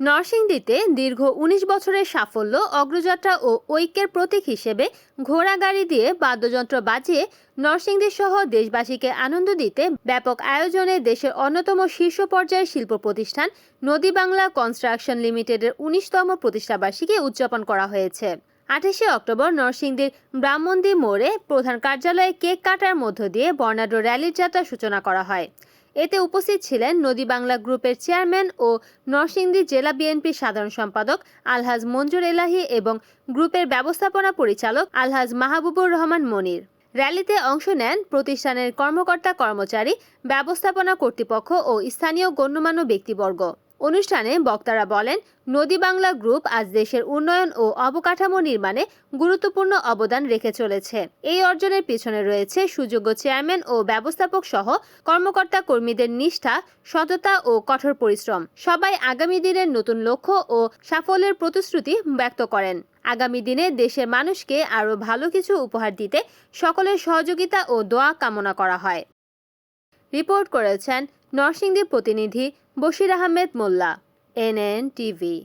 নরসিংদীতে দীর্ঘ ১৯ বছরের সাফল্য, অগ্রযাত্রা ও ঐক্যের প্রতীক হিসেবে ঘোড়া গাড়ি দিয়ে বাদ্যযন্ত্র বাজিয়ে নরসিংদী সহ দেশবাসীকে আনন্দ দিতে ব্যাপক আয়োজনে দেশের অন্যতম শীর্ষ পর্যায়ের শিল্প প্রতিষ্ঠান নদী বাংলা কনস্ট্রাকশন লিমিটেডের উনিশতম প্রতিষ্ঠাবার্ষিকী উদযাপন করা হয়েছে। আঠাশে অক্টোবর নরসিংদীর ব্রাহ্মণদী মোড়ে প্রধান কার্যালয়ে কেক কাটার মধ্য দিয়ে বর্ণাঢ্য র্যালির যাত্রা সূচনা করা হয়। এতে উপস্থিত ছিলেন নদী বাংলা গ্রুপের চেয়ারম্যান ও নরসিংদী জেলা বিএনপির সাধারণ সম্পাদক আলহাজ মঞ্জুর এলাহি এবং গ্রুপের ব্যবস্থাপনা পরিচালক আলহাজ মাহবুবুর রহমান মনির। র্যালিতে অংশ নেন প্রতিষ্ঠানের কর্মকর্তা কর্মচারী ব্যবস্থাপনা কর্তৃপক্ষ ও স্থানীয় গণ্যমান্য ব্যক্তিবর্গ। অনুষ্ঠানে বক্তারা বলেন, নদী বাংলা গ্রুপ আজ দেশের উন্নয়ন ও অবকাঠামো নির্মাণে গুরুত্বপূর্ণ অবদান রেখে চলেছে। এই অর্জনের পিছনে রয়েছে সুযোগ্য চেয়ারম্যান ও ব্যবস্থাপক সহ কর্মকর্তা কর্মীদের নিষ্ঠা, সততা ও কঠোর পরিশ্রম। সবাই আগামী দিনের নতুন লক্ষ্য ও সাফল্যের প্রতিশ্রুতি ব্যক্ত করেন। আগামী দিনে দেশের মানুষকে আরও ভালো কিছু উপহার দিতে সকলের সহযোগিতা ও দোয়া কামনা করা হয়। রিপোর্ট করেছেন নরসিংদী প্রতিনিধি বশির আহমেদ মোল্লা এনএন টিভি।